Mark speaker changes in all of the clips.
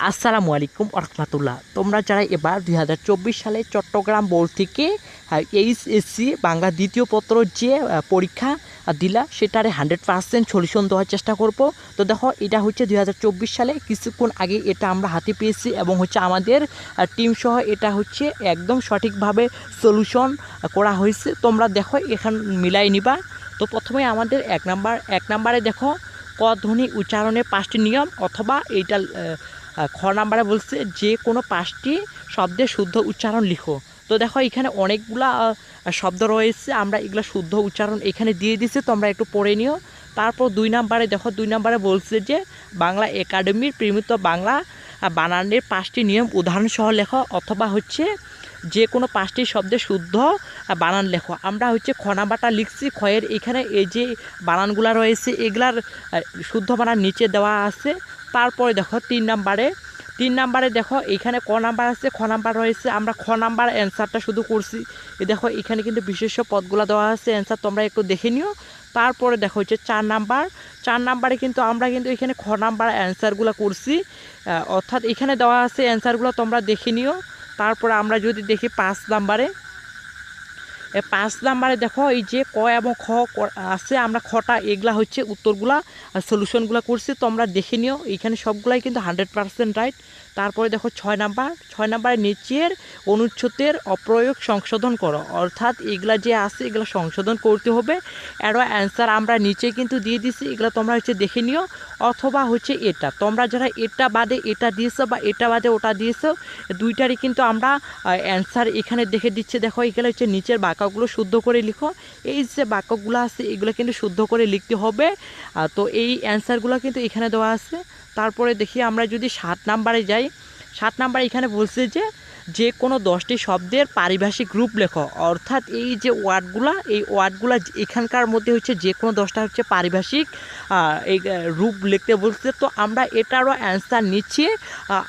Speaker 1: আসসালামু আলাইকুম রহমতুল্লাহ তোমরা যারা এবার দুই হাজার চব্বিশ সালে চট্টগ্রাম বোর্ড থেকে এইচএসসি বাংলা দ্বিতীয় পত্র যে পরীক্ষা দিলা, সেটারে হান্ড্রেড পার্সেন্ট সলিউশন দেওয়ার চেষ্টা করব। তো দেখো, এটা হচ্ছে দুই হাজার চব্বিশ সালে কিছুক্ষণ আগে এটা আমরা হাতে পেয়েছি এবং হচ্ছে আমাদের টিম সহ এটা হচ্ছে একদম সঠিকভাবে সলিউশন করা হয়েছে। তোমরা দেখো, এখান মিলাই নিবা। তো প্রথমে আমাদের এক নাম্বার, এক নাম্বারে দেখো, ক ধ্বনি উচ্চারণের পাঁচটি নিয়ম অথবা এইটা খ নাম্বারে বলছে যে কোনো পাঁচটি শব্দের শুদ্ধ উচ্চারণ লিখো। তো দেখো, এখানে অনেকগুলা শব্দ রয়েছে, আমরা এগুলো শুদ্ধ উচ্চারণ এখানে দিয়ে দিছি, তোমরা একটু পড়ে নিও। তারপর দুই নাম্বারে, দেখো, দুই নাম্বারে বলছে যে, বাংলা একাডেমির প্রেমিত বাংলা বানানের পাঁচটি নিয়ম উদাহরণসহ লেখো, অথবা হচ্ছে যে কোনো পাঁচটি শব্দের শুদ্ধ বানান লেখো। আমরা হচ্ছে খ নাম্বারটা লিখছি খয়ের এখানে এই যে বানানগুলা রয়েছে, এগুলার শুদ্ধ বানান নিচে দেওয়া আছে। তারপরে দেখো তিন নাম্বারে তিন নাম্বারে দেখো এখানে ক নাম্বার আছে, খ নাম্বার রয়েছে। আমরা খ নাম্বার অ্যান্সারটা শুধু করছি। এ দেখো এখানে কিন্তু বিশেষ পদগুলো দেওয়া আছে, অ্যান্সার তোমরা একটু দেখে নিও। তারপরে দেখো হচ্ছে চার নাম্বার, চার নাম্বারে কিন্তু আমরা কিন্তু এখানে খ নাম্বার অ্যান্সারগুলো করছি। অর্থাৎ এখানে দেওয়া আছে অ্যান্সারগুলো তোমরা দেখে নিও। তারপরে আমরা যদি দেখি পাঁচ নাম্বারে পাঁচ নাম্বারে দেখো, এই যে ক এবং খ আছে, আমরা খটা, এগুলা হচ্ছে উত্তরগুলা সলিউশনগুলো করছি, তোমরা দেখে নিও। এখানে সবগুলাই কিন্তু হান্ড্রেড পারসেন্ট রাইট তারপরে দেখো ছয় নাম্বার, ছয় নাম্বারে নিচের অনুচ্ছেদের অপ্রয়োগ সংশোধন করো। অর্থাৎ এগুলা যে আছে, এগুলো সংশোধন করতে হবে। এরও অ্যান্সার আমরা নিচে কিন্তু দিয়ে দিছি, এগুলো তোমরা হচ্ছে দেখে নিও। অথবা হচ্ছে এটা, তোমরা যারা এটা বাদে এটা দিয়েছ বা এটা বাদে ওটা দিয়েছ, দুইটারই কিন্তু আমরা অ্যান্সার এখানে দেখে দিচ্ছে। দেখো এখানে হচ্ছে নিচের বাক্যগুলো শুদ্ধ করে লিখো। এই যে বাক্যগুলো আছে, এগুলো কিন্তু শুদ্ধ করে লিখতে হবে। তো এই অ্যান্সারগুলো কিন্তু এখানে দেওয়া আছে। তারপরে দেখি আমরা যদি সাত নাম্বারে যাই সাত নাম্বার এখানে বলছে যে যে কোনো দশটি শব্দের পারিভাষিক রূপ লেখো। অর্থাৎ এই যে ওয়ার্ডগুলা, এই ওয়ার্ডগুলা এখানকার মধ্যে হচ্ছে যে কোনো দশটা হচ্ছে পারিভাষিক এই রূপ লিখতে বলছে। তো আমরা এটারও অ্যান্সার নিচ্ছে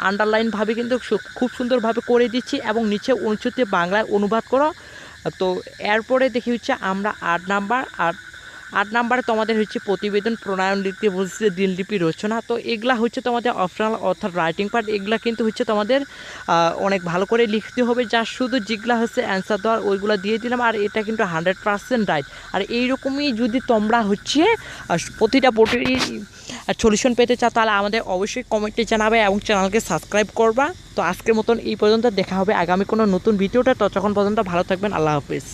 Speaker 1: আন্ডারলাইনভাবে কিন্তু খুব সুন্দরভাবে করে দিচ্ছি এবং নিচে অনুচ্ছেদে বাংলায় অনুবাদ করো। তো এরপরে দেখি হচ্ছে আমরা আট নাম্বার, আট আট নাম্বারে তোমাদের হচ্ছে প্রতিবেদন, প্রণয়ন লিখতে বলছে দিনলিপি রচনা। তো এগুলা হচ্ছে তোমাদের অপশনাল অর্থাৎ রাইটিং পার্ট এগুলা কিন্তু হচ্ছে তোমাদের অনেক ভালো করে লিখতে হবে। যা শুধু যেগুলা হচ্ছে অ্যান্সার দেওয়ার, ওইগুলো দিয়ে দিলাম। আর এটা কিন্তু হান্ড্রেড পার্সেন্ট রাইট আর এইরকমই যদি তোমরা হচ্ছে প্রতিটা বোর্ডেরই সলিউশন পেতে চাও, তাহলে আমাদের অবশ্যই কমেন্টে জানাবে এবং চ্যানেলকে সাবস্ক্রাইব করবা। তো আজকের মতন এই পর্যন্ত। দেখা হবে আগামী কোনো নতুন ভিডিওটা ততক্ষণ পর্যন্ত ভালো থাকবেন। আল্লাহ হাফিজ।